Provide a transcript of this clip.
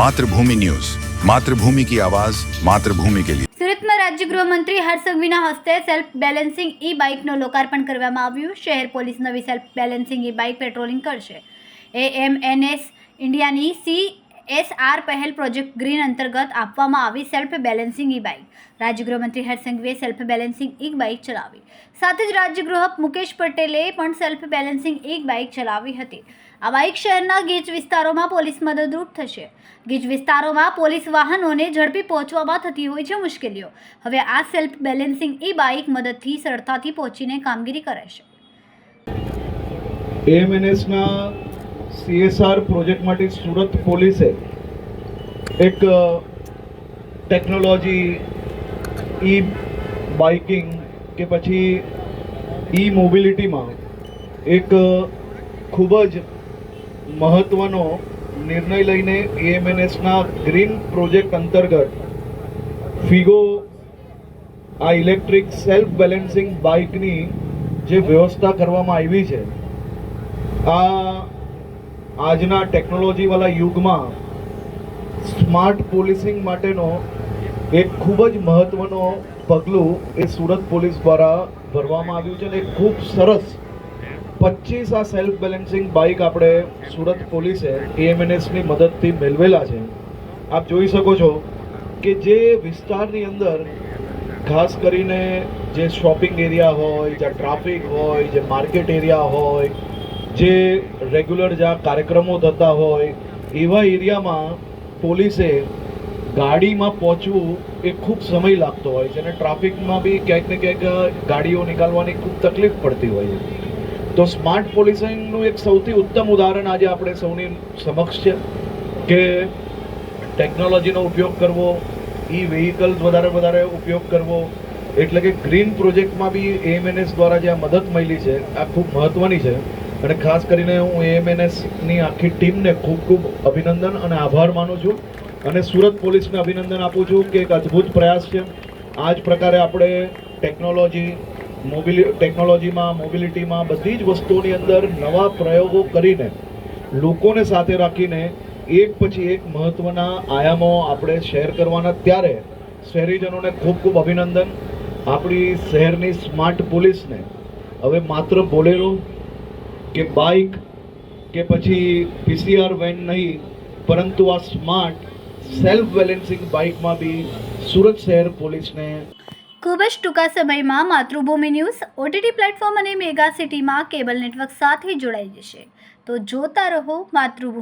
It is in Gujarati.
માતૃભૂમિ ન્યૂઝ માતૃભૂમિ કી આવાજ માતૃભૂમિ કે લીએ સુરતમાં રાજ્ય ગૃહમંત્રી હર્ષગવીના હસ્તે સેલ્ફ બેલેન્સિંગ ઈ બાઇકનું લોકાર્પણ કરવામાં આવ્યું. શહેર પોલીસ નવી self balancing e bike patrolling કરશે એ એએમએનએસ ઇન્ડિયાની સી એસ આર પહેલ પ્રોજેક્ટ ગ્રીન અંતર્ગત આપવામાં આવી સેલ્ફ બેલેન્સિંગ ઈ બાઇક રાજ્ય ગૃહમંત્રી Harsh self balancing e bike ચલાવી. સાથે જ રાજ્ય ગૃહ મુકેશ પટેલે પણ સેલ્ફ બેલેન્સિંગ ઈ બાઇક ચલાવી હતી. આ બાઇક શહેરના ગીચ વિસ્તારોમાં પોલીસ મદદરૂપ થશે. ગીચ વિસ્તારોમાં પોલીસ વાહનોને ઝડપી પહોંચવામાં થતી હોય છે મુશ્કેલીઓ. હવે આ સેલ્ફ બેલેન્સિંગ ઈ બાઇક મદદથી સરળતાથી પહોંચીને કામગીરી કરે છે એએમએનએસના સીએસઆર પ્રોજેક્ટ માટે સુરત પોલીસે એક ટેકનોલોજી, ઈ બાઇકિંગ કે પછી ઈ મોબિલિટીમાં એક ખૂબ જ મહત્ત્વનો નિર્ણય લઈને એએમએનએસના ગ્રીન પ્રોજેક્ટ અંતર્ગત ફિગો, આ ઇલેક્ટ્રિક સેલ્ફ બેલેન્સિંગ બાઇકની જે વ્યવસ્થા કરવામાં આવી છે, આ આજના ટેકનોલોજીવાળા યુગમાં સ્માર્ટ પોલીસિંગ માટેનો એક ખૂબ જ મહત્ત્વનો પગલું એ સુરત પોલીસ દ્વારા ભરવામાં આવ્યું છે અને ખૂબ સરસ પચીસ આ સેલ્ફ બેલેન્સિંગ બાઇક આપણે સુરત પોલીસે એએમએનએસની મદદથી મેળવેલા છે. આપ જોઈ શકો છો કે જે વિસ્તારની અંદર ખાસ કરીને જે શોપિંગ એરિયા હોય, જ્યાં ટ્રાફિક હોય, જે માર્કેટ એરિયા હોય જે રેગ્યુલર જ્યાં કાર્યક્રમો થતા હોય, એવા એરિયામાં પોલીસે ગાડીમાં પહોંચવું એ ખૂબ સમય લાગતો હોય છે અને ટ્રાફિકમાં બી ક્યાંક ને ક્યાંક ગાડીઓ નીકાળવાની ખૂબ તકલીફ પડતી હોય છે. તો સ્માર્ટ પોલીસિંગનું એક સૌથી ઉત્તમ ઉદાહરણ આજે આપણે સૌની સમક્ષ છે કે ટેકનોલોજીનો ઉપયોગ કરવો, ઈ વેહિકલ્સ વધારે વધારે ઉપયોગ કરવો, એટલે કે ગ્રીન પ્રોજેક્ટમાં બી એએમએનએસ દ્વારા જે આ મદદ મળી છે, આ ખૂબ મહત્ત્વની છે. અને ખાસ કરીને હું એએમએનએસની આખી ટીમને ખૂબ ખૂબ અભિનંદન અને આભાર માનું છું. અને સુરત પોલીસને અભિનંદન આપું છું કે એક અદ્ભુત પ્રયાસ છે. આ જ પ્રકારે આપણે ટેકનોલોજી, મોબિલી, ટેકનોલોજીમાં, મોબિલિટીમાં બધી જ વસ્તુઓની અંદર નવા પ્રયોગો કરીને લોકોને સાથે રાખીને એક પછી એક મહત્ત્વના આયામો આપણે શેર કરવાના. ત્યારે શહેરીજનોને ખૂબ ખૂબ અભિનંદન. આપણી શહેરની સ્માર્ટ પોલીસને હવે માત્ર બોલેરો કે બાઇક કે પછી પીસીઆર વેન નહીં, પરંતુ આ સ્માર્ટ સેલ્ફ બેલેન્સિંગ બાઇકમાં બી સુરત શહેર પોલીસને ખૂબ જ ટૂંકા સમયમાં માતૃભૂમિ ન્યૂઝ ઓટીટી પ્લેટફોર્મ અને મેગા સિટીમાં કેબલ નેટવર્ક સાથે જોડાઈ જશે. તો જોતા રહો માતૃભૂમિ.